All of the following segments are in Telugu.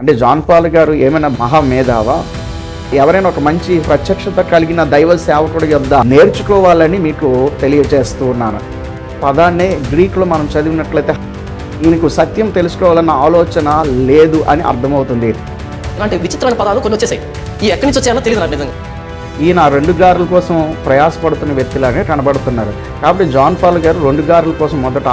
అంటే జాన్ పాల్ గారు ఏమైనా మహామేధావా? ఎవరైనా ఒక మంచి ప్రత్యక్షత కలిగిన దైవ సేవకుడి యొద్ద నేర్చుకోవాలని మీకు తెలియజేస్తూ ఉన్నాను. పదాన్నే గ్రీకులో మనం చదివినట్లయితే ఈయనకు సత్యం తెలుసుకోవాలన్న ఆలోచన లేదు అని అర్థమవుతుంది. ఇలాంటి విచిత్రమైన పదాలు కొన్ని వచ్చేసాయి. ఈ ఎక్కడి నుంచి వచ్చాయో తెలియదు నిజంగా. ఈయన రెండు గారుల కోసం ప్రయాసపడుతున్న వ్యక్తిలాగే కనబడుతున్నారు. కాబట్టి జాన్ పాల్ గారు రెండు గారుల కోసం మొదట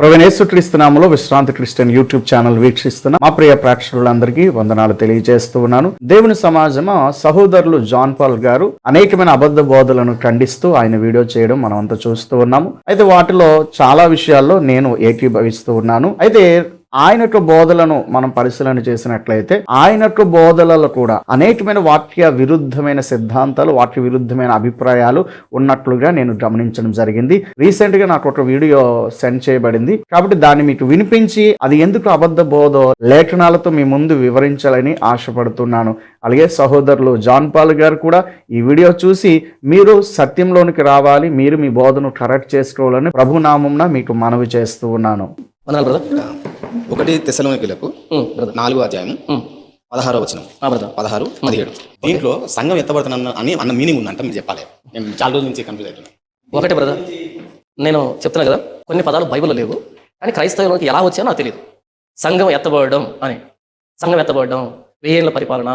ప్రవీణేశ్వర క్రీస్తునామలో విశ్రాంతి క్రిస్టియన్ యూట్యూబ్ ఛానల్ వీక్షిస్తున్న మా ప్రియ ప్రేక్షకులందరికీ వందనాలు తెలియజేస్తూ ఉన్నాను. దేవుని సమాజమా సహోదరులు జాన్ పాల్ గారు అనేకమైన అబద్ధ బోధలను ఖండిస్తూ ఆయన వీడియో చేయడం మనం అంతా చూస్తూ ఉన్నాము. అయితే వాటిలో చాలా విషయాల్లో నేను ఏకీభవిస్తూ ఉన్నాను. అయితే ఆయన యొక్క బోధలను మనం పరిశీలన చేసినట్లయితే ఆయన యొక్క బోధలలో కూడా అనేకమైన వాక్య విరుద్ధమైన సిద్ధాంతాలు వాక్య విరుద్ధమైన అభిప్రాయాలు ఉన్నట్లుగా నేను గమనించడం జరిగింది. రీసెంట్గా నాకు ఒక వీడియో సెండ్ చేయబడింది. కాబట్టి దాన్ని మీకు వినిపించి అది ఎందుకు అబద్ధ బోధో లేఖనాలతో మీ ముందు వివరించాలని ఆశపడుతున్నాను. అలాగే సహోదరులు జాన్ పాల్ గారు కూడా ఈ వీడియో చూసి మీరు సత్యంలోనికి రావాలి మీరు మీ బోధను కరెక్ట్ చేసుకోవాలని ప్రభునామంన మీకు మనవి చేస్తూ ఉన్నాను. ఒకటి తెశలోనికులకు బ్రదర్. నాలుగో అధ్యాయం పదహారో వచనం. బ్రదర్. పదహారు పదిహేడు. దీంట్లో సంఘం ఎత్తబడుతున్న అని అన్న మీనింగ్ ఉందంట మీరు చెప్పాలి. నేను చాలా రోజుల నుంచి కన్ఫ్యూజ్ అవుతున్నాను ఒకటే బ్రదర్. నేను చెప్తున్నా కదా కొన్ని పదాలు బైబిల్లో లేవు కానీ క్రైస్తవులోకి ఎలా వచ్చాయో నాకు తెలియదు సంఘం ఎత్తబడడం అని. సంఘం ఎత్తబడడం వేయేళ్ళ పరిపాలన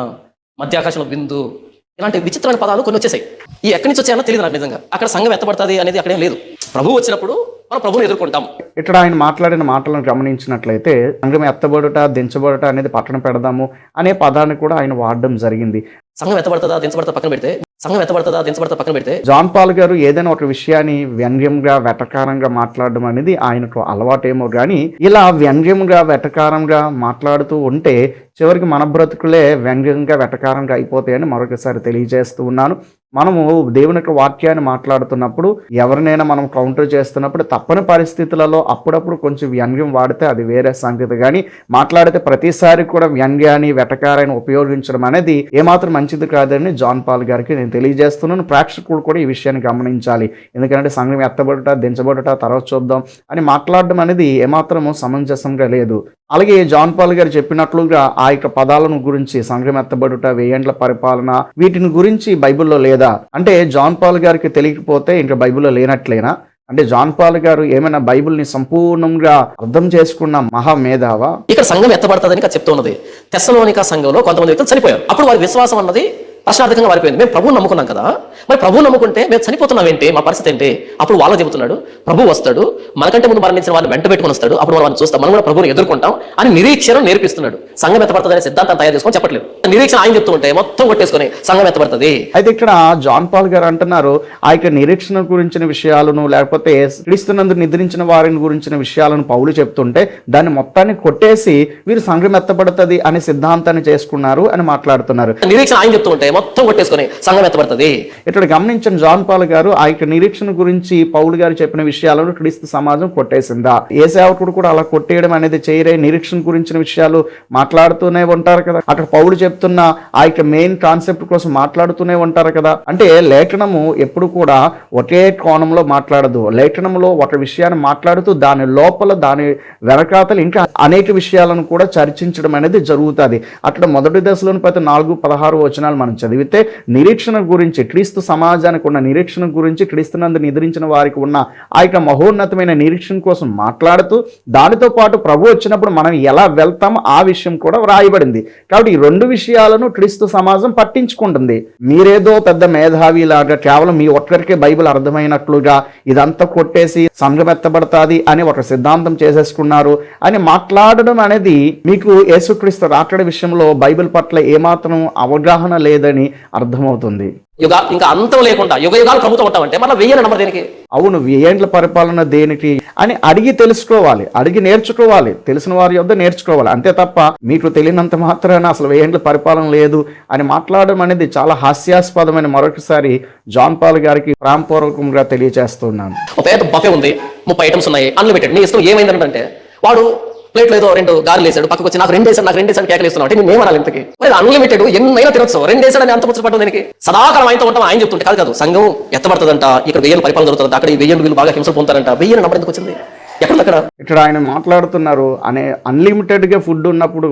మధ్యాకాశంలో బిందు ఇలాంటి విచిత్రమైన పదాలు కొన్ని వచ్చేసాయి. ఈ ఎక్కడి నుంచి వచ్చాయో తెలియదు నాకు నిజంగా. అక్కడ సంఘం ఎత్తబడుతుంది అనేది అక్కడేం లేదు. ప్రభు వచ్చినప్పుడు మనం ప్రభువుని ఎదుర్కొంటాం. ఇక్కడ ఆయన మాట్లాడిన మాటలను గమనించినట్లయితే సంఘం ఎత్తబడుట దించబడుట అనేది పట్టణ పెడదాము అనే పదాన్ని కూడా ఆయన వాడడం జరిగింది. సంఘం ఎత్తబడుతుందా దించబడతా పక్కన పెడితే? సంఘం ఎత్తబడుతుందా దించబడతా పక్కన పెడితే? జాన్ పాల్ గారు ఏదైనా ఒక విషయాన్ని వ్యంగ్యంగా వెటకారంగా మాట్లాడడం అనేది ఆయనకు అలవాటేమో కానీ ఇలా వ్యంగ్యంగా వెటకారంగా మాట్లాడుతూ ఉంటే చివరికి మన బ్రతుకులే వ్యంగ్యంగా వెటకారంగా అయిపోతాయని మరొకసారి తెలియజేస్తూ ఉన్నాను. మనము దేవుని యొక్క వాక్యాన్ని మాట్లాడుతున్నప్పుడు ఎవరినైనా మనం కౌంటర్ చేస్తున్నప్పుడు తప్పని పరిస్థితులలో అప్పుడప్పుడు కొంచెం వ్యంగ్యం వాడితే అది వేరే సంగతి. కానీ మాట్లాడితే ప్రతిసారి కూడా వ్యంగ్యాన్ని వెటకారాన్ని ఉపయోగించడం అనేది ఏమాత్రం మంచిది కాదని జాన్ పాల్ గారికి నేను తెలియజేస్తున్నాను. ప్రేక్షకులు కూడా ఈ విషయాన్ని గమనించాలి. ఎందుకంటే సంఘం ఎత్తబడుట దించబడుట తర్వాత చూద్దాం అని మాట్లాడడం అనేది ఏమాత్రము సమంజసంగా లేదు. అలాగే జాన్ పాల్ గారు చెప్పినట్లుగా ఆ యొక్క పదాలను గురించి సంఘం ఎత్తబడుట వేయండ్ల పరిపాలన వీటిని గురించి బైబిల్లో లేదా? అంటే జాన్ పాల్ గారికి తెలియకపోతే ఇంకా బైబిల్లో లేనట్లేనా? అంటే జాన్ పాల్ గారు ఏమైనా బైబిల్ని సంపూర్ణంగా అర్థం చేసుకున్న మహామేధావా? ఇక్కడ సంఘం ఎత్తబడుతుందని చెప్తున్నది. తెస్సలోనిక సంఘంలో కొంతమంది వ్యక్తులు చనిపోయారు. అప్పుడు వారి విశ్వాసం అన్నది ప్రశ్నార్థకంగా మారిపోయింది. మేము ప్రభువు నమ్ముకున్నాం కదా. మరి ప్రభువు నమ్ముకుంటే మేము చనిపోతున్నాం ఏంటి? మా పరిస్థితి ఏంటి? అప్పుడు వాళ్ళు చెబుతున్నాడు ప్రభు వస్తాడు మనకంటే ముందు మరణించిన వాళ్ళని వెంట పెట్టుకుని వస్తాడు అప్పుడు మనం చూస్తాం మనం కూడా ప్రభువుని ఎదుర్కొంటాం అని నిరీక్షణ నేర్పిస్తున్నాడు. సంఘం ఎత్తబడుతుంది అనే సిద్ధాంతం తయారు చేసుకొని చెప్పట్లేదు. నిరీక్షణ ఆయన చెప్తూ ఉంటే మొత్తం కొట్టేసుకొని సంఘం ఎత్తబడుతుంది. అయితే ఇక్కడ జాన్ పాల్ గారు అంటున్నారు ఆ యొక్క నిరీక్షణ గురించిన విషయాలను లేకపోతే క్రీస్తునందు నిద్రించిన వారిని గురించిన విషయాలను పౌలు చెప్తుంటే దాన్ని మొత్తాన్ని కొట్టేసి వీరు సంఘం ఎత్తబడుతుంది అనే సిద్ధాంతాన్ని చేసుకున్నారు అని మాట్లాడుతున్నారు. నిరీక్షణ ఆయన చెప్తూ ఉంటే మొత్తం కొట్టేసుకుని సంఘం ఎత్తబడుతుంది. ఇక్కడ గమనించిన జాన్ పాల్ గారు ఆ యొక్క నిరీక్షణ గురించి పౌలు గారు చెప్పిన విషయాలను క్రీస్తు సమాజం కొట్టేసిందా? ఏ సేవకుడు కూడా అలా కొట్టేయడం అనేది చేయరే నిరీక్షణ గురించిన విషయాలు మాట్లాడుతూనే ఉంటారు కదా. అక్కడ పౌలు చెప్తున్న ఆ యొక్క మెయిన్ కాన్సెప్ట్ కోసం మాట్లాడుతూనే ఉంటారు కదా. అంటే లేఖనము ఎప్పుడు కూడా ఒకే కోణంలో మాట్లాడదు. లేఖనంలో ఒక విషయాన్ని మాట్లాడుతూ దాని లోపల దాని వెనకాతలు ఇంకా అనేక విషయాలను కూడా చర్చించడం అనేది జరుగుతుంది. అక్కడ మొదటి దశలోని ప్రతి నాలుగు పదహారు వచనాలు మనం చదివితే నిరీక్షణ గురించి క్రీస్తు సమాజానికి ఉన్న నిరీక్షణ గురించి క్రీస్తునందు నిద్రించిన వారికి ఉన్న ఆ యొక్క మహోన్నతమైన నిరీక్షణ కోసం మాట్లాడుతూ దానితో పాటు ప్రభు వచ్చినప్పుడు మనం ఎలా వెళ్తామో ఆ విషయం కూడా వ్రాయబడింది. కాబట్టి ఈ రెండు విషయాలను క్రీస్తు సమాజం పట్టించుకుంటుంది. మీరేదో పెద్ద మేధావి లాగా కేవలం మీ ఒక్కరికే బైబిల్ అర్థమైనట్లుగా ఇదంతా కొట్టేసి సంఘమెత్తబడతాది అని ఒక సిద్ధాంతం చేసేసుకున్నారు అని మాట్లాడడం అనేది మీకు యేసుక్రీస్తు రాకడ విషయంలో బైబిల్ పట్ల ఏమాత్రం అవగాహన లేదని అర్థమవుతుంది. యుగ ఇంకా అంతం లేకుండా యుగ యుగాలు ప్రభుత్వం ఉంటామంటే మళ్ళీ వెయ్యని నంబర్ దేనికి? అవును ఏండ్ల పరిపాలన దేనికి? అని అడిగి తెలుసుకోవాలి అడిగి నేర్చుకోవాలి తెలిసిన వారి యొద్ద నేర్చుకోవాలి. అంతే తప్ప మీకు తెలియనంత మాత్రాన అసలు ఏండ్ల పరిపాలన లేదు అని మాట్లాడడం అనేది చాలా హాస్యాస్పదమైన మరొకసారి జాన్ పాల్ గారికి ప్రాంపూర్వకంగా తెలియజేస్తున్నాను. ఒక బఫే ఉంది ముప్పై ఐటమ్స్ ఉన్నాయి అన్లిమిటెడ్ నీ ఇష్టం ఏమైందంటే వాడు ప్లేట్లో ఏదో రెండు గారెలు వేసాడు పక్కకు వచ్చి నాకు రెండు వేసాడు నాకు రెండు వేసాడు కేకలు ఇస్తున్నావు అంటే నేను ఏమనాలి ఇంతకి? మరి అన్లిమిటెడ్ ఎన్నైనా తినొచ్చు. రెండు వేసాడు అంత ముచ్చట పట్టడం దీనికి? సదాకాలం ఆయనతో ఉంటాం ఆయన చెప్తుంటే కాదు కాదు. సంఘం ఎత్తబడుతుందంట ఇక్కడ వెయ్యి పరిపాలన జరుగుతుంది అక్కడ ఈ వెయ్యి వీళ్ళు బాగా హింసలు పొందుతారంట. వెయ్యి నంబర్ ఎందుకు వచ్చింది? ఎక్కడ ఇక్కడ ఆయన మాట్లాడుతున్నారు అనే అన్లిమిటెడ్గా ఫుడ్ ఉన్నప్పుడు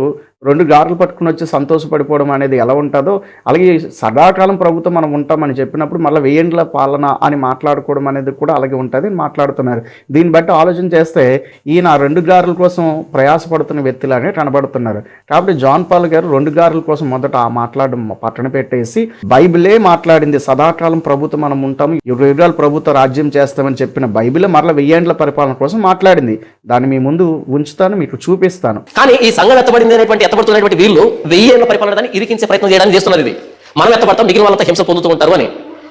రెండు గారెలు పట్టుకుని వచ్చి సంతోషపడిపోవడం అనేది ఎలా ఉంటుందో అలాగే సదాకాలం ప్రభుత్వం మనం ఉంటామని చెప్పినప్పుడు మళ్ళీ వెయ్యేండ్ల పాలన అని మాట్లాడుకోవడం అనేది కూడా అలాగే ఉంటుంది అని మాట్లాడుతున్నారు. దీన్ని బట్టి ఆలోచన చేస్తే ఈయన రెండు గారెల కోసం ప్రయాసపడుతున్న వ్యక్తులానే కనబడుతున్నారు. కాబట్టి జాన్ పాల్ గారు రెండు గారెల కోసం మొదట ఆ మాట్లాడడం పట్టణ పెట్టేసి బైబిలే మాట్లాడింది సదాకాలం ప్రభుత్వం మనం ఉంటాము ఇరవై యుగాలు ప్రభుత్వ రాజ్యం చేస్తామని చెప్పిన బైబిలే మరలా వెయ్యేండ్ల పరిపాలన కోసం మాట్లాడింది. దాన్ని మీ ముందు ఉంచుతాను మీకు చూపిస్తాను. కానీ ఈ సంఘం ఎత్తబడింది అనేటువంటి ఎత్తబడుతున్నటువంటి వీళ్ళు వెయ్యి ఏళ్ళ పరిపాలన దాన్ని ఇరికించే ప్రయత్నం చేయడానికి చేస్తున్నారు ఇది. మనం ఎత్తపడతాం మిగిలిన వాళ్ళంతా హింస పొందుతూ ఉంటారు అని.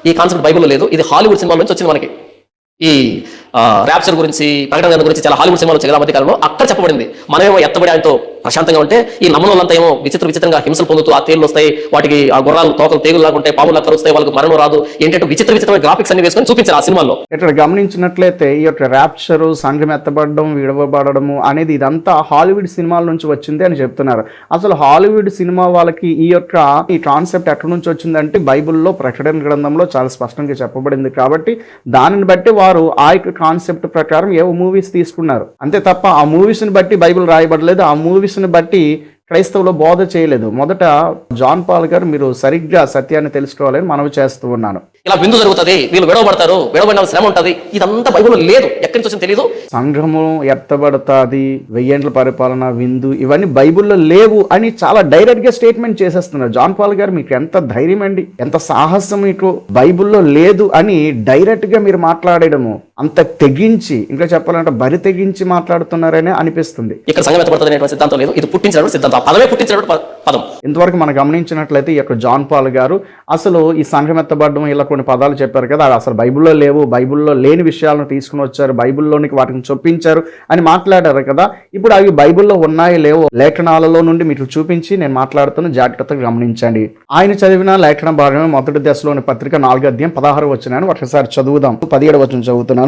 ఈ కాన్సెప్ట్ బైబిల్లో లేదు. ఇది హాలీవుడ్ సినిమాల నుంచి వచ్చింది మనకి. ఈ ర్యాప్చర్ గురించి ప్రకటన గురించి చాలా హాలీవుడ్ సినిమాలు వచ్చాయి కదా మధ్య కాలంలో అక్కడ చెప్పబడింది. మనమేమో ఎత్తబడి ఆయనతో ప్రశాంతంగా ఉంటే ఈ నమ్మలంతా ఏమో విచిత్ర విచిత్రంగా హింసలు పొందుతూ ఆ తేళ్ళు వస్తాయి వాటికి ఆ గుర్రాలు తోకలు తేగులు లాగా ఉంటాయి పాములు కరుస్తాయి వాళ్ళకి మరణం రాదు. ఏంటంటే విచిత్ర విచిత్రమైన గ్రాఫిక్స్ అన్ని వేసుకొని చూపించారు ఆ సినిమాలో. ఇక్కడ గమనించినట్లయితే ఈ యొక్క ర్యాప్చరు సంఘం ఎత్తబడడం విడవబడము అనేది ఇదంతా హాలీవుడ్ సినిమాల నుంచి వచ్చింది అని చెప్తున్నారు. అసలు హాలీవుడ్ సినిమా వాళ్ళకి ఈ యొక్క ఈ కాన్సెప్ట్ ఎక్కడి నుంచి వచ్చిందంటే బైబిల్లో ప్రకటన గ్రంథంలో చాలా స్పష్టంగా చెప్పబడింది. కాబట్టి దానిని బట్టి వారు ఆ యొక్క కాన్సెప్ట్ ప్రకారం ఏవో మూవీస్ తీసుకున్నారు. అంతే తప్ప ఆ మూవీస్ని బట్టి బైబిల్ రాయబడలేదు. ఆ మూవీస్ని బట్టి క్రైస్తవులు బోధ చేయలేదు. మొదట జాన్ పాల్ గారు మీరు సరిగ్గా సత్యాన్ని తెలుసుకోవాలని మనవి చేస్తూ ఉన్నాను. ఇలా విందు జరుగుతుంది. వీళ్ళు విడవబడతారు. విడవబడిన శ్రమ ఉంటది. ఇదంతా బైబిల్లో లేదు. ఎక్కడి నుంచి వచ్చింది తెలియదు సంఘము ఎత్తబడతాది. వెయ్యేండ్ల పరిపాలన విందు ఇవన్నీ బైబిల్లో లేవు అని చాలా డైరెక్ట్గా స్టేట్మెంట్ చేసేస్తున్నారు. జాన్ పాల్ గారు మీకు ఎంత ధైర్యం అండి. ఎంత సాహసం మీకు బైబిల్లో లేదు అని డైరెక్ట్గా మీరు మాట్లాడడము. అంత తెగించి ఇంకా చెప్పాలంటే బరి తెగించి మాట్లాడుతున్నారనే అనిపిస్తుంది. ఇక్కడ సంఘం ఎత్తబడుతుంది సిద్ధాంతం లేదు. ఇది పుట్టించినటువంటి సిద్ధాంతం. పదమే పుట్టించినటువంటి పదం. ఇంతవరకు మనం గమనించినట్లయితే ఈ యొక్క జాన్ పాల్ గారు అసలు ఈ సంఘం ఎత్తబడడం ఇలా కొన్ని పదాలు చెప్పారు కదా అది అసలు బైబిల్లో లేవు బైబిల్లో లేని విషయాలను తీసుకుని వచ్చారు బైబిల్లోనికి వాటిని చొప్పించారు అని మాట్లాడారు కదా. ఇప్పుడు అవి బైబిల్లో ఉన్నాయి లేవో. లేఖనాలలో నుండి మీకు చూపించి నేను మాట్లాడుతున్న జాగ్రత్తగా గమనించండి. ఆయన చదివిన లేఖన భాగమే మొదటి దశలోని పత్రిక నాలుగు అధ్యాయం పదహారు వచ్చినాను ఒకసారి చదువుదాం. పదిహేడు వచ్చిన చదువుతున్నాను.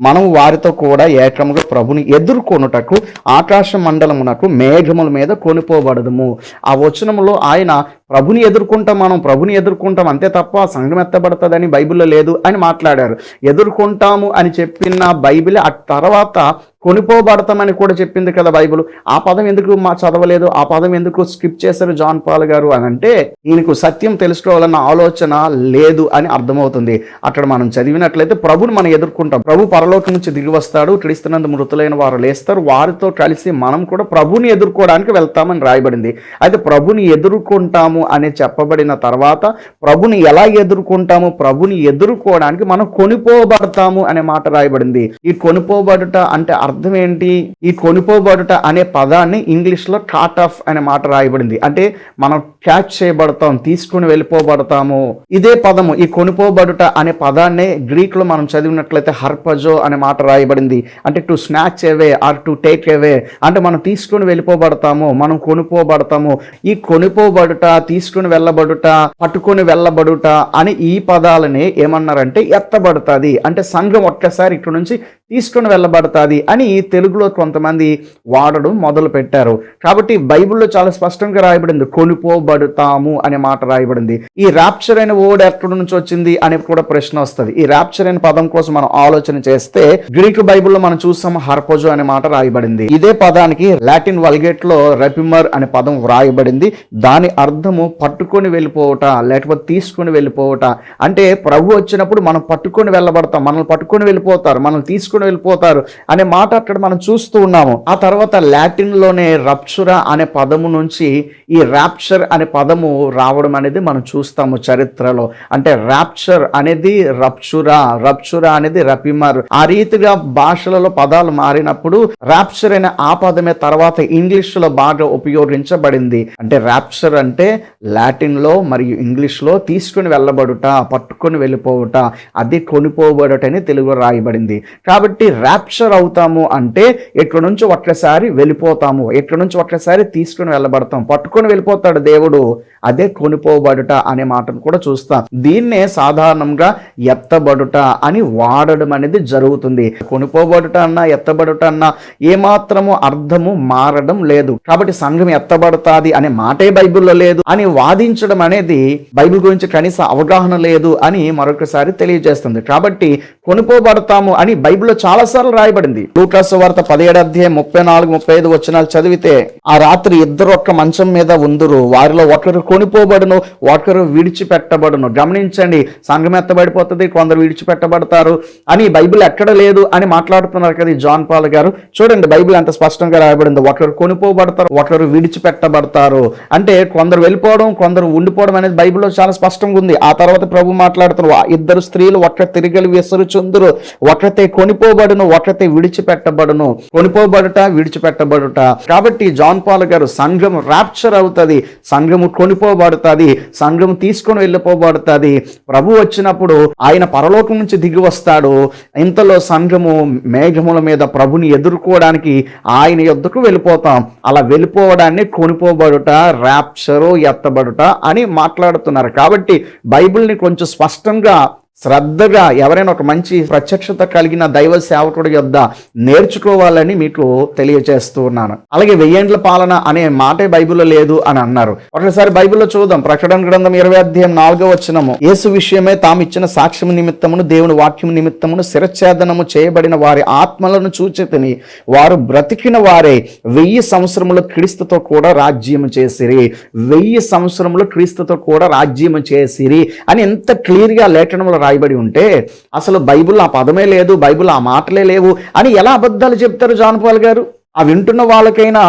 మనం వారితో కూడా ఏకముగా ప్రభుని ఎదుర్కొనుటకు ఆకాశ మండలమునకు మేఘముల మీద కొనిపోబడదుము. ఆ వచనములో ఆయన ప్రభుని ఎదుర్కొంటాం మనం ప్రభుని ఎదుర్కొంటాం అంతే తప్ప సంఘం ఎత్తబడుతుందని బైబిల్లో లేదు అని మాట్లాడారు. ఎదుర్కొంటాము అని చెప్పిన బైబిల్ ఆ తర్వాత కొనిపోబడతామని కూడా చెప్పింది కదా బైబిల్. ఆ పదం ఎందుకు మా చదవలేదు? ఆ పదం ఎందుకు స్కిప్ చేశారు జాన్ పాల్ గారు అని అంటే ఈయనకు సత్యం తెలుసుకోవాలన్న ఆలోచన లేదు అని అర్థమవుతుంది. అక్కడ మనం చదివినట్లయితే ప్రభుని మనం ఎదుర్కొంటాం. ప్రభు పరలోకం నుంచి దిగి వస్తాడు క్రీస్తునందు మృతులైన వారు లేస్తారు. వారితో కలిసి మనం కూడా ప్రభుని ఎదుర్కోవడానికి వెళ్తామని రాయబడింది. అయితే ప్రభుని ఎదుర్కొంటాము అని చెప్పబడిన తర్వాత ప్రభుని ఎలా ఎదుర్కొంటాము ప్రభుని ఎదుర్కోవడానికి మనం కొనిపోబడతాము అనే మాట రాయబడింది. ఈ కొనిపోబడుట అంటే అర్థం ఏంటి? ఈ కొనిపోబడుట అనే పదాన్ని ఇంగ్లీష్లో కాట్ ఆఫ్ అనే మాట రాయబడింది. అంటే మనం క్యాచ్ చేయబడతాం తీసుకుని వెళ్ళిపోబడతాము. ఇదే పదము ఈ కొనిపోబడుట అనే పదాన్ని గ్రీక్లో మనం చదివినట్లయితే హర్పజో అనే మాట రాయబడింది. అంటే to snatch away or to take away అంటే మనం తీసుకుని వెళ్ళిపోబడతాము మనం కొనుకోబడతాము ఈ కొనుకోబడుట తీసుకుని వెళ్ళబడుట పట్టుకొని వెళ్ళబడుట అని ఈ పదాలని ఏమన్నారంటే ఎత్తబడుతుంది. అంటే సంఘం ఒక్కసారి ఇక్కడ నుంచి తీసుకుని వెళ్ళబడుతుంది అని తెలుగులో కొంతమంది వాడడం మొదలు పెట్టారు కాబట్టి బైబిల్లో చాలా స్పష్టంగా రాయబడింది కొనుపోబడుతాము అనే మాట రాయబడింది. ఈ ర్యాప్చర్ అనే వర్డ్ ఎక్కడి నుంచి వచ్చింది అని కూడా ప్రశ్న వస్తుంది. ఈ ర్యాప్చర్ అనే పదం కోసం మనం ఆలోచన చేస్తే గ్రీక్ బైబిల్లో మనం చూస్తాం హర్పోజో అనే మాట రాయబడింది. ఇదే పదానికి లాటిన్ వల్గేట్లో రెపిమర్ అనే పదం వ్రాయబడింది. దాని అర్థము పట్టుకొని వెళ్ళిపోవట లేకపోతే తీసుకొని వెళ్ళిపోవట. అంటే ప్రభు వచ్చినప్పుడు మనం పట్టుకొని వెళ్ళబడతాం మనల్ని పట్టుకొని వెళ్ళిపోతారు మనల్ని తీసుకొని వెళ్ళిపోతారు అనే మాట అక్కడ మనం చూస్తూ ఉన్నాము. ఆ తర్వాత లాటిన్లోనే రప్చురా అనే పదము నుంచి ఈ ర్యాప్చర్ అనే పదము రావడం అనేది మనం చూస్తాము చరిత్రలో. అంటే ర్యాప్చర్ అనేది రప్చురా రప్చురా అనేది రపిమర్. ఆ రీతిగా భాషలలో పదాలు మారినప్పుడు ర్యాప్చర్ అనే ఆ పదమే తర్వాత ఇంగ్లీష్లో బాగా ఉపయోగించబడింది. అంటే ర్యాప్చర్ అంటే లాటిన్లో మరియు ఇంగ్లీష్లో తీసుకుని వెళ్ళబడుట పట్టుకొని వెళ్ళిపోవుట అది కొనిపోబడుట అని తెలుగులో రాయబడింది. కాబట్టి ర్యాప్చర్ అవుతాము అంటే ఎట్ల నుంచి ఒక్కసారి వెళ్ళిపోతాము. ఎట్ల నుంచి ఒక్కసారి తీసుకుని వెళ్ళబడతాం. పట్టుకొని వెళ్ళిపోతాడు దేవుడు. అదే కొనిపోబడుట అనే మాటను కూడా చూస్తాం. దీన్నే సాధారణంగా ఎత్తబడుట అని వాడడం అనేది జరుగుతుంది. కొనిపోబడుట అన్నా ఎత్తబడుట అన్నా ఏమాత్రము అర్థము మారడం లేదు. కాబట్టి సంఘం ఎత్తబడతాది అనే మాటే బైబిల్లో లేదు అని వాదించడం అనేది బైబిల్ గురించి కనీస అవగాహన లేదు అని మరొకసారి తెలియజేస్తుంది. కాబట్టి కొనుకోబడతాము అని బైబిల్లో చాలాసార్లు రాయబడింది. లూకాసు వార్త పదిహేడు అధ్యాయం ముప్పై నాలుగు ముప్పై ఐదు వచ్చినాలు చదివితే ఆ రాత్రి ఇద్దరు ఒక్క మంచం మీద ఉందరు. వారిలో ఒకరు కొనిపోబడును ఒకరు విడిచిపెట్టబడును. గమనించండి సంఘం ఎత్తబడిపోతుంది కొందరు విడిచిపెట్టబడతారు అని బైబిల్ ఎక్కడ లేదు అని మాట్లాడుతున్నారు కదా జాన్ పాల్ గారు. చూడండి బైబిల్ అంత స్పష్టంగా రాయబడింది. ఒకరు కొనిపోబడతారు ఒకరు విడిచిపెట్టబడతారు. అంటే కొందరు వెళ్ళిపోవడం కొందరు ఉండిపోవడం అనేది బైబిల్లో చాలా స్పష్టంగా ఉంది. ఆ తర్వాత ప్రభు మాట్లాడుతున్నారు ఇద్దరు స్త్రీలు ఒక్క తిరిగలి విసరుచుందరు ఒకతే కొనిపోబడును ఒకతే విడిచిపెట్టబడును కొనిపోబడుట విడిచిపెట్టబడుట. కాబట్టి జాన్ పాల్ గారు సంఘం ర్యాప్చర్ అవుతుంది సంఘము కొనిపోబడుతుంది సంఘం తీసుకొని వెళ్ళిపోబడుతుంది. ప్రభు వచ్చినప్పుడు ఆయన పరలోకం నుంచి దిగి వస్తాడు. ఇంతలో సంఘము మేఘముల మీద ప్రభుని ఎదుర్కోవడానికి ఆయన యొద్దకు వెళ్ళిపోతాం. అలా వెళ్ళిపోవడాన్ని కొనిపోబడుట ర్యాప్చరు ఎత్తబడుట అని మాట్లాడుతున్నారు. కాబట్టి బైబిల్ని కొంచెం స్పష్టంగా శ్రద్ధగా ఎవరైనా ఒక మంచి ప్రత్యక్షత కలిగిన దైవ సేవకుడి యొద్ద నేర్చుకోవాలని మీకు తెలియజేస్తూ ఉన్నాను అలాగే వెయ్యేండ్ల పాలన అనే మాటే బైబిల్లో లేదు అని అన్నారు. ఒకసారి బైబిల్లో చూద్దాం. ప్రకటన గ్రంథం ఇరవై అధ్యాయం నాలుగో వచ్చినము యేసు విషయమే తాము ఇచ్చిన సాక్ష్యం నిమిత్తమును దేవుని వాక్యం నిమిత్తమును శిరఛేదనము చేయబడిన వారి ఆత్మలను చూచితిని. వారు బ్రతికిన వారే వెయ్యి సంవత్సరములు క్రీస్తుతో కూడా రాజ్యము చేసిరి. వెయ్యి సంవత్సరములు క్రీస్తుతో కూడా రాజ్యము చేసిరి అని ఎంత క్లియర్గా లేఖనములు రాయబడి ఉంటే అసలు బైబుల్ ఆ పదమే లేదు బైబిల్ ఆ మాటలే లేవు అని ఎలా అబద్ధాలు చెప్తారు జాన్పాల్ గారు? ఆ వింటున్న వాళ్ళకైనా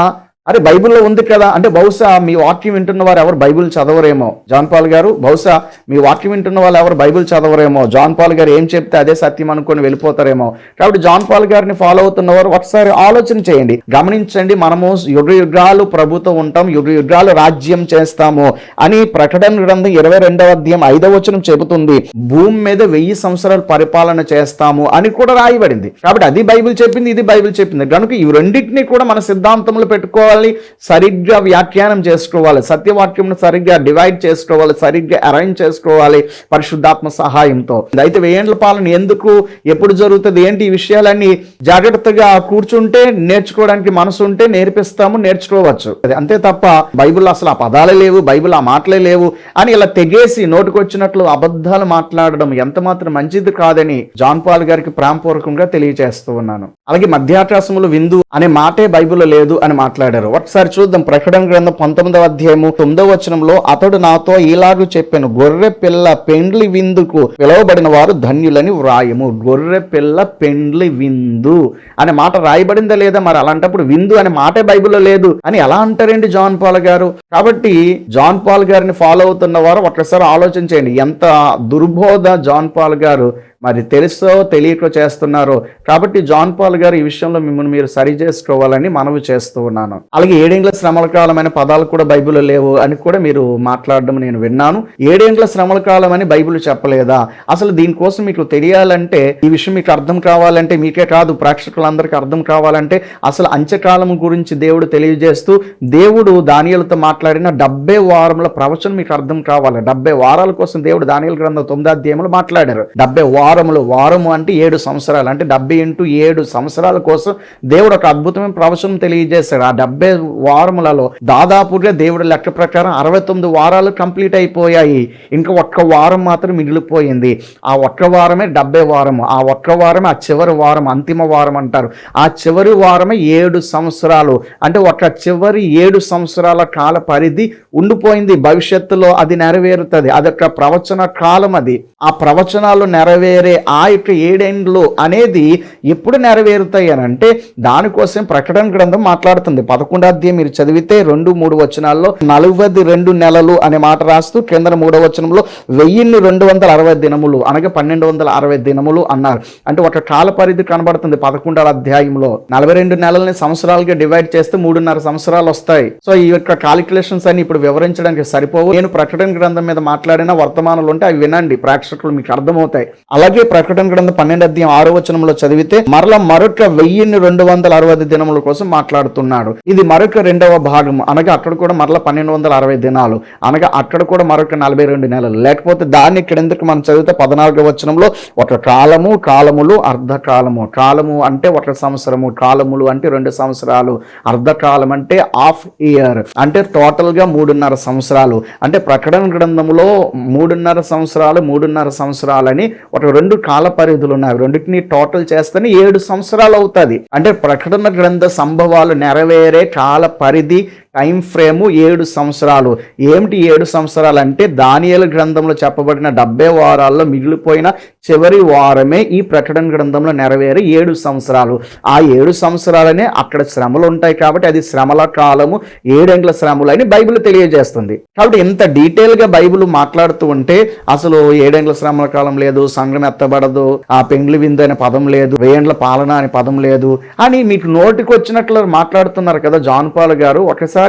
అరే బైబిల్లో ఉంది కదా. అంటే బహుశా మీ వాక్యం వింటున్న వారు ఎవరు బైబిల్ చదవరేమో? జాన్ పాల్ గారు బహుశా మీ వాక్యం వింటున్న వాళ్ళు ఎవరు బైబిల్ చదవరేమో? జాన్ పాల్ గారు ఏం చెప్తే అదే సత్యం అనుకొని వెళ్ళిపోతారేమో? కాబట్టి జాన్ పాల్ గారిని ఫాలో అవుతున్న వారు ఒకసారి ఆలోచన చేయండి. గమనించండి మనము యుగ యుగాలు ప్రభుత్వం ఉంటాం యుగ యుగాలు రాజ్యం చేస్తాము అని ప్రకటన గ్రంథం ఇరవై రెండవ అధ్యాయం ఐదవ వచనం చెబుతుంది. భూమి మీద వెయ్యి సంవత్సరాలు పరిపాలన చేస్తాము అని కూడా రాయబడింది. కాబట్టి అది బైబిల్ చెప్పింది ఇది బైబిల్ చెప్పింది. కనుక ఈ రెండింటినీ కూడా మన సిద్ధాంతంలో పెట్టుకో వాక్యాలని సరిగ్గా వ్యాఖ్యానం చేసుకోవాలి. సత్యవాక్యంను సరిగ్గా డివైడ్ చేసుకోవాలి. సరిగ్గా అరేంజ్ చేసుకోవాలి పరిశుద్ధాత్మ సహాయంతో. అయితే వేయండ్ల పాలన ఎందుకు? ఎప్పుడు జరుగుతుంది? ఏంటి ఈ విషయాలన్నీ జాగ్రత్తగా కూర్చుంటే నేర్చుకోవడానికి మనసు ఉంటే నేర్పిస్తాము నేర్చుకోవచ్చు. అది అంతే తప్ప బైబిల్ అసలు ఆ పదాలే లేవు బైబిల్ ఆ మాటలే లేవు అని ఇలా తెగేసి నోటికొచ్చినట్లు అబద్ధాలు మాట్లాడడం ఎంత మాత్రం మంచిది కాదని జాన్ పాల్ గారికి ప్రాంపూర్వకంగా తెలియజేస్తూ ఉన్నాను. అలాగే మధ్యాకాశములు విందు అనే మాటే బైబిల్లో లేదు అని మాట్లాడారు. ఒకసారి చూద్దాం. ప్రకటన గ్రంథం పంతొమ్మిదవ అధ్యాయము తొమ్మిదవ వచనంలో అతడు నాతో ఇలాగూ చెప్పాను గొర్రె పిల్ల పెండ్లి విందుకు పిలువబడిన వారు ధన్యులని వ్రాయము. గొర్రె పిల్ల పెండ్లి విందు అనే మాట రాయబడిందా లేదా మరి? అలాంటప్పుడు విందు అనే మాటే బైబిల్లో లేదు అని ఎలా అంటారండి జాన్ పాల్ గారు? కాబట్టి జాన్ పాల్ గారిని ఫాలో అవుతున్న వారు ఒక్కసారి ఆలోచన చేయండి. ఎంత దుర్బోధ జాన్ పాల్ గారు మరి తెలుసో తెలియకో చేస్తున్నారు. కాబట్టి జాన్ పాల్ గారు ఈ విషయంలో మిమ్మల్ని మీరు సరి చేసుకోవాలని మనవి చేస్తూ ఉన్నాను. అలాగే ఏడేండ్ల శ్రమల కాలమైన పదాలు కూడా బైబిల్లో లేవు అని కూడా మీరు మాట్లాడడం నేను విన్నాను. ఏడేండ్ల శ్రమల కాలం అని బైబిల్ చెప్పలేదా? అసలు దీనికోసం మీకు తెలియాలంటే ఈ విషయం మీకు అర్థం కావాలంటే మీకే కాదు ప్రేక్షకులందరికీ అర్థం కావాలంటే అసలు అంత్యకాలం గురించి దేవుడు తెలియజేస్తూ దేవుడు దానియాలతో మాట్లాడిన డెబ్బై వారముల ప్రవచనం మీకు అర్థం కావాలి. డెబ్బై వారాల కోసం దేవుడు దానియల గ్రంథం తొమ్మిది అధ్యాయంలో మాట్లాడారు. డెబ్బై వారములు వారము అంటే ఏడు సంవత్సరాలు. అంటే డెబ్బై ఇంటూ ఏడు సంవత్సరాల కోసం దేవుడు ఒక అద్భుతమైన ప్రవచనం తెలియజేశాడు. ఆ డెబ్బై వారములలో దాదాపుగా దేవుడు లెక్క ప్రకారం అరవై తొమ్మిది వారాలు కంప్లీట్ అయిపోయాయి. ఇంకా ఒక్క వారం మాత్రం మిగిలిపోయింది. ఆ ఒక్క వారమే డెబ్బై వారము. ఆ ఒక్క వారమే ఆ చివరి వారం అంతిమ వారం అంటారు. ఆ చివరి వారమే ఏడు సంవత్సరాలు. అంటే ఒక చివరి ఏడు సంవత్సరాల కాల పరిధి ఉండిపోయింది. భవిష్యత్తులో అది నెరవేరుతుంది. అదొక ప్రవచన కాలం అది. ఆ ప్రవచనాలు నెరవేరు ఆ యొక్క ఏడేండ్లు అనేది ఎప్పుడు నెరవేరుతాయి అని అంటే దానికోసం ప్రకటన గ్రంథం మాట్లాడుతుంది. పదకొండు అధ్యాయం మీరు చదివితే రెండు మూడు వచనాల్లో నలభై రెండు నెలలు అనే మాట రాస్తూ కింద మూడో వచనంలో వెయ్యిన్ని రెండు వందల అరవై దినములు అనగా పన్నెండు వందల అరవై దినములు అన్నారు. అంటే ఒక కాల పరిధి కనబడుతుంది పదకొండవ అధ్యాయంలో. నలభై రెండు నెలల్ని సంవత్సరాలుగా డివైడ్ చేస్తే మూడున్నర సంవత్సరాలు వస్తాయి. సో ఈ యొక్క కాలిక్యులేషన్స్ అని ఇప్పుడు వివరించడానికి సరిపోవు. నేను ప్రకటన గ్రంథం మీద మాట్లాడిన వర్తమానాలు ఉంటే అవి వినండి ప్రేక్షకులు మీకు అర్థమవుతాయి. అలాగే ప్రకటన గ్రంథం పన్నెండు అధ్యాయం ఆరో వచనంలో చదివితే మరల మరొక వెయ్యిన్ని రెండు వందల అరవై దినముల కోసం మాట్లాడుతున్నాడు. ఇది మరొక రెండవ భాగం అనగా అక్కడ కూడా మరల పన్నెండు వందల అరవై దినాలు. అనగా అక్కడ కూడా మరొక నలభై రెండు నెలలు. లేకపోతే దాన్ని ఇక్కడ ఎందుకు మనం చదివితే పద్నాలుగో వచనంలో ఒక కాలము కాలములు అర్ధకాలము. కాలము అంటే ఒక సంవత్సరము కాలములు అంటే రెండు సంవత్సరాలు. అర్ధకాలం అంటే హాఫ్ ఇయర్. అంటే టోటల్గా మూడున్నర సంవత్సరాలు. అంటే ప్రకటన గ్రంథములో మూడున్నర సంవత్సరాలు మూడున్నర సంవత్సరాలని ఒక రెండు కాల పరిధులు ఉన్నాయి. రెండింటిని టోటల్ చేస్తేనే ఏడు సంవత్సరాలు అవుతుంది. అంటే ప్రకటన గ్రంథ సంభవాలు నెరవేరే కాల పరిధి టైం ఫ్రేము ఏడు సంవత్సరాలు. ఏమిటి ఏడు సంవత్సరాలు అంటే దానియల గ్రంథంలో చెప్పబడిన డెబ్బై వారాల్లో మిగిలిపోయిన చివరి వారమే ఈ ప్రకటన గ్రంథంలో నెరవేరి ఏడు సంవత్సరాలు. ఆ ఏడు సంవత్సరాలనే అక్కడ శ్రమలు ఉంటాయి కాబట్టి అది శ్రమల కాలము ఏడెండ్ల శ్రమలు అని బైబిల్ తెలియజేస్తుంది. కాబట్టి ఇంత డీటెయిల్గా బైబిల్ మాట్లాడుతూ ఉంటే అసలు ఏడేండ్ల శ్రమల కాలం లేదు సంఘం ఎత్తబడదు ఆ పెండ్లి విందు అనే పదం లేదు వేండ్ల పాలన అనే పదం లేదు అని మీకు నోటికి వచ్చినట్లు మాట్లాడుతున్నారు కదా జాన్పాల్ గారు. ఒకసారి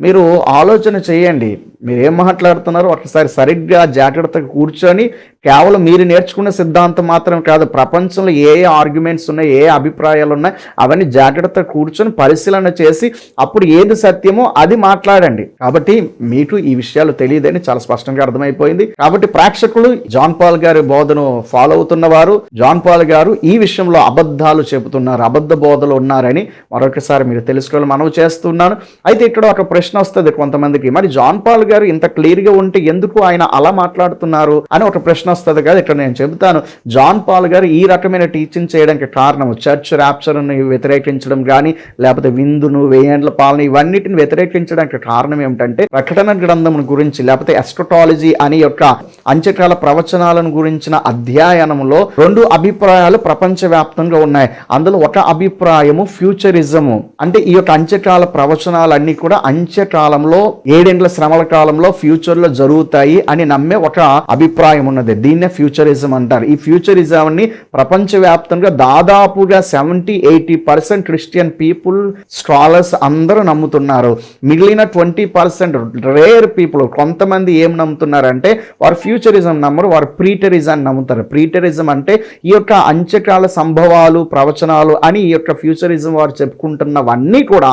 మీరు ఆలోచన చేయండి. మీరు ఏం మాట్లాడుతున్నారో? ఒకసారి సరిగ్గా జాగ్రత్తగా కూర్చొని కేవలం మీరు నేర్చుకున్న సిద్ధాంతం మాత్రం కాదు ప్రపంచంలో ఏ ఏ ఆర్గ్యుమెంట్స్ ఉన్నాయి ఏ అభిప్రాయాలు ఉన్నాయి అవన్నీ జాగ్రత్తగా కూర్చొని పరిశీలన చేసి అప్పుడు ఏది సత్యమో అది మాట్లాడండి. కాబట్టి మీకు ఈ విషయాలు తెలియదని చాలా స్పష్టంగా అర్థమైపోయింది. కాబట్టి ప్రేక్షకులు జాన్ పాల్ గారి బోధను ఫాలో అవుతున్న వారు జాన్ పాల్ గారు ఈ విషయంలో అబద్ధాలు చెబుతున్నారు అబద్ధ బోధలు ఉన్నారని మరొకసారి మీరు తెలుసుకోవాలి మనవి చేస్తున్నాను. అయితే ఇక్కడ ఒక ప్రశ్న వస్తుంది కొంతమందికి. మరి జాన్ పాల్ గారు ఇంత క్లియర్గా ఉంటే ఎందుకు ఆయన అలా మాట్లాడుతున్నారు అని ఒక ప్రశ్న వస్తుంది కదా ఇక్కడ నేను చెబుతాను. జాన్ పాల్ గారు ఈ రకమైన టీచింగ్ చేయడానికి కారణం చర్చ్ని వ్యతిరేకించడం కానీ లేకపోతే విందును వేయండ్ల పాలన ఇవన్నిటిని వ్యతిరేకించడానికి కారణం ఏమిటంటే ప్రకటన గ్రంథం గురించి లేకపోతే ఎస్ట్రటాలజీ అని యొక్క అంత్యకాల ప్రవచనాలను గురించిన అధ్యయనంలో రెండు అభిప్రాయాలు ప్రపంచవ్యాప్తంగా ఉన్నాయి. అందులో ఒక అభిప్రాయము ఫ్యూచరిజము అంటే ఈ యొక్క అంత్యకాల ప్రవచనాలన్నీ కూడా అంత్యకాలంలో ఏడేండ్ల శ్రమల కాలంలో ఫ్యూచర్లో జరుగుతాయి అని నమ్మే ఒక అభిప్రాయం ఉన్నది. దీన్నే ఫ్యూచరిజం అంటారు. ఈ ఫ్యూచరిజం ని ప్రపంచవ్యాప్తంగా దాదాపుగా seventy eighty percent Christian people scholars అందరూ నమ్ముతున్నారు. మిగిలిన ట్వంటీ పర్సెంట్ రేర్ పీపుల్ కొంతమంది ఏం నమ్ముతున్నారంటే వారు ఫ్యూచరిజం నమ్మరు వారు ప్రీటరిజం నమ్ముతారు. ప్రీటరిజం అంటే ఈ యొక్క అంత్యకాల సంభవాలు ప్రవచనాలు అని ఈ యొక్క ఫ్యూచరిజం వారు చెప్పుకుంటున్నవన్నీ కూడా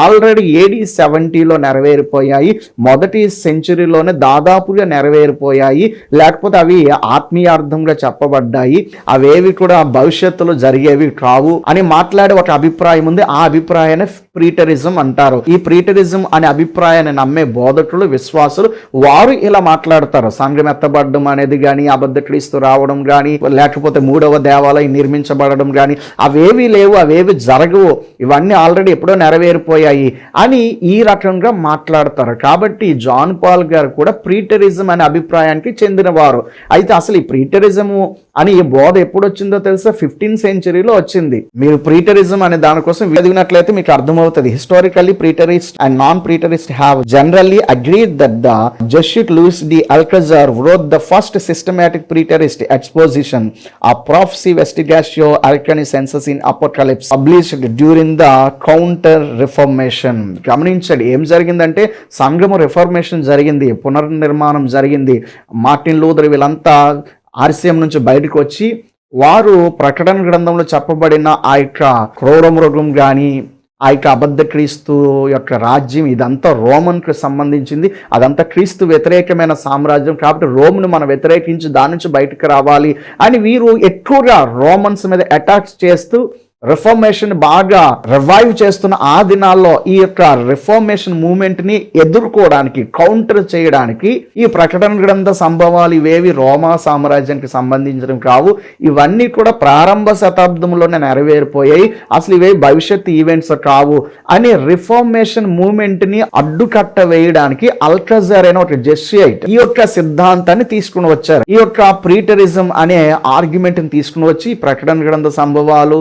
ఆల్రెడీ ఏడీ సెవెంటీలో నెరవేరిపోయాయి. మొదటి సెంచురీలోనే దాదాపుగా నెరవేరిపోయాయి. లేకపోతే అవి ఆత్మీయార్థంగా చెప్పబడ్డాయి. అవేవి కూడా భవిష్యత్తులో జరిగేవి కావు అని మాట్లాడే ఒక అభిప్రాయం ఉంది. ఆ అభిప్రాయాన్ని ప్రీటరిజం అంటారు. ఈ ప్రీటరిజం అనే అభిప్రాయాన్ని నమ్మే బోధకులు విశ్వాసులు వారు ఇలా మాట్లాడతారు. సంఘం ఎత్తబడడం అనేది కానీ అబద్ధ క్రీస్తు రావడం కానీ లేకపోతే మూడవ దేవాలయం నిర్మించబడడం కానీ అవేవి లేవు అవేవి జరగవు. ఇవన్నీ ఆల్రెడీ ఎప్పుడో నెరవేరిపోయాయి అని ఈ రకంగా మాట్లాడతారు. కాబట్టి జాన్ పాల్ గారు కూడా ప్రీటరిజం అనే అభిప్రాయానికి చెందినవారు. అయితే అసలు ఈ ప్రీటరిజము అని ఈ బోధ ఎప్పుడు వచ్చిందో తెలుసా? ఫిఫ్టీన్ సెంచరీలో వచ్చింది. మీరు ప్రీటరిజం అనే దానికోసం ఎదిగినట్లయితే మీకు అర్థమవుతుంది. Historically preterist and non preterist have generally agreed that the Jesuit Luis de Alcazar wrote the first systematic preterist exposition of prophecy Vestigatio alchemy sensus in apocalypse published during the counter reformation గమనించండి ఏం జరిగిందంటే సంఘము రిఫర్మేషన్ జరిగింది పునర్నిర్మాణం జరిగింది. మార్టిన్ లూథర్ వీళ్ళంతా ఆర్సీఎం నుంచి బయటకు వచ్చి వారు ప్రకటన గ్రంథంలో చెప్పబడిన ఆ యొక్క క్రూర మృగం కానీ ఆ యొక్క అబద్ధ క్రీస్తు యొక్క రాజ్యం ఇదంతా రోమన్కి సంబంధించింది. అదంతా క్రీస్తు వ్యతిరేకమైన సామ్రాజ్యం కాబట్టి రోమ్ను మనం వ్యతిరేకించి దాని నుంచి బయటకు రావాలి అని వీరు ఎక్కువగా రోమన్స్ మీద అటాక్స్ చేస్తూ రిఫార్మేషన్ బాగా రివైవ్ చేస్తున్న ఆ దినాల్లో ఈ యొక్క రిఫార్మేషన్ మూమెంట్ని ఎదుర్కోవడానికి కౌంటర్ చేయడానికి ఈ ప్రకటన గ్రంథ సంభవాలు ఇవేవి రోమా సామ్రాజ్యానికి సంబంధించినవి కావు. ఇవన్నీ కూడా ప్రారంభ శతాబ్దంలోనే నెరవేరిపోయాయి. అసలు ఇవే భవిష్యత్ ఈవెంట్స్ కావు అని రిఫార్మేషన్ మూమెంట్ని అడ్డుకట్ట వేయడానికి అల్కజర్ అనే ఒక జెస్సియట్ ఈ యొక్క సిద్ధాంతాన్ని తీసుకుని వచ్చారు. ఈ యొక్క ప్రీటరిజం అనే ఆర్గ్యుమెంట్ని తీసుకుని వచ్చి ప్రకటన గ్రంథ సంభవాలు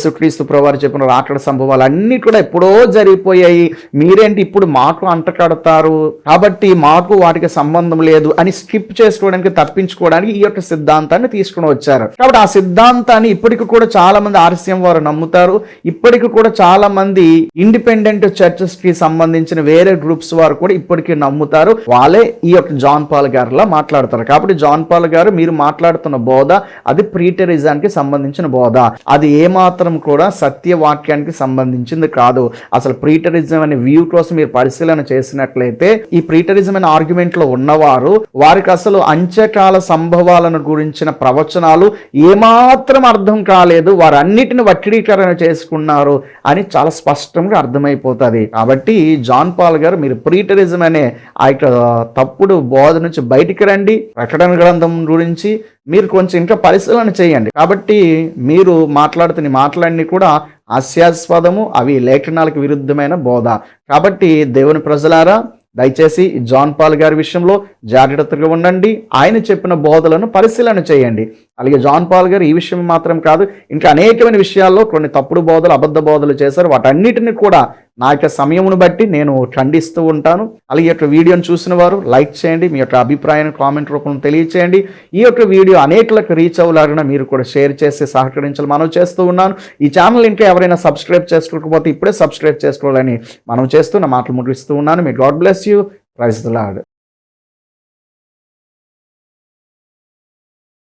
యేసుక్రీస్తు ప్రభువారు చెప్పిన రాకడ సంభవాలు అన్నీ కూడా ఎప్పుడో జరిగిపోయాయి. మీరేంటి ఇప్పుడు మాకు అంటకడతారు? కాబట్టి మాకు వాటికి సంబంధం లేదు అని స్కిప్ చేసుకోవడానికి తప్పించుకోవడానికి ఈ యొక్క సిద్ధాంతాన్ని తీసుకుని వచ్చారు. కాబట్టి ఆ సిద్ధాంతాన్ని ఇప్పటికి కూడా చాలా మంది ఆర్సీఎం వారు నమ్ముతారు. ఇప్పటికి కూడా చాలా మంది ఇండిపెండెంట్ చర్చెస్కి సంబంధించిన వేరే గ్రూప్స్ వారు కూడా ఇప్పటికీ నమ్ముతారు. వాళ్ళే ఈ యొక్క జాన్ పాల్ గారిలా మాట్లాడతారు. కాబట్టి జాన్ పాల్ గారు మీరు మాట్లాడుతున్న బోధ అది ప్రీటరిజానికి సంబంధించిన బోధ. అది ఏమాత్రం కూడా సత్యవాక్యానికి సంబంధించింది కాదు. అసలు ప్రీటరిజం అనే వ్యూ కోసం మీరు పరిశీలన చేసినట్లయితే ఈ ప్రీటరిజం అనే ఆర్గ్యుమెంట్లో ఉన్నవారు వారికి అసలు అంత్యకాల సంభవాలను గురించిన ప్రవచనాలు ఏమాత్రం అర్థం కాలేదు. వారు అన్నిటిని వక్రీకరణ చేసుకున్నారు అని చాలా స్పష్టంగా అర్థమైపోతుంది. కాబట్టి జాన్ పాల్ గారు మీరు ప్రీటరిజం అనే ఆ యొక్క తప్పుడు బోధ నుంచి బయటికి రండి. ప్రకటన గ్రంథం గురించి మీరు కొంచెం ఇంకా పరిశీలన చేయండి. కాబట్టి మీరు మాట్లాడుతున్న మాట్లాడిని కూడా హాస్యాస్పదము అవి లేఖనాలకు విరుద్ధమైన బోధ. కాబట్టి దేవుని ప్రజలారా దయచేసి జాన్ పాల్ గారి విషయంలో జాగ్రత్తగా ఉండండి. ఆయన చెప్పిన బోధలను పరిశీలన చేయండి. అలాగే జాన్ పాల్ గారు ఈ విషయం మాత్రం కాదు ఇంకా అనేకమైన విషయాల్లో కొన్ని తప్పుడు బోధలు అబద్ధ బోధలు చేశారు. వాటన్నిటిని కూడా నా యొక్క సమయమును బట్టి నేను ఖండిస్తూ ఉంటాను. అలాగే ఈ యొక్క వీడియోను చూసిన వారు లైక్ చేయండి మీ యొక్క అభిప్రాయాన్ని కామెంట్ రూపంలో తెలియచేయండి. ఈ యొక్క వీడియో అనేకలకు రీచ్ అవ్వలాగిన మీరు కూడా షేర్ చేసి సహకరించాలి మనం చేస్తూ ఉన్నాను. ఈ ఛానల్ ఇంకా ఎవరైనా సబ్స్క్రైబ్ చేసుకోకపోతే ఇప్పుడే సబ్స్క్రైబ్ చేసుకోవాలని మనం చేస్తూ నా మాటలు ముగిస్తూ ఉన్నాను. మీ God bless you praise Lord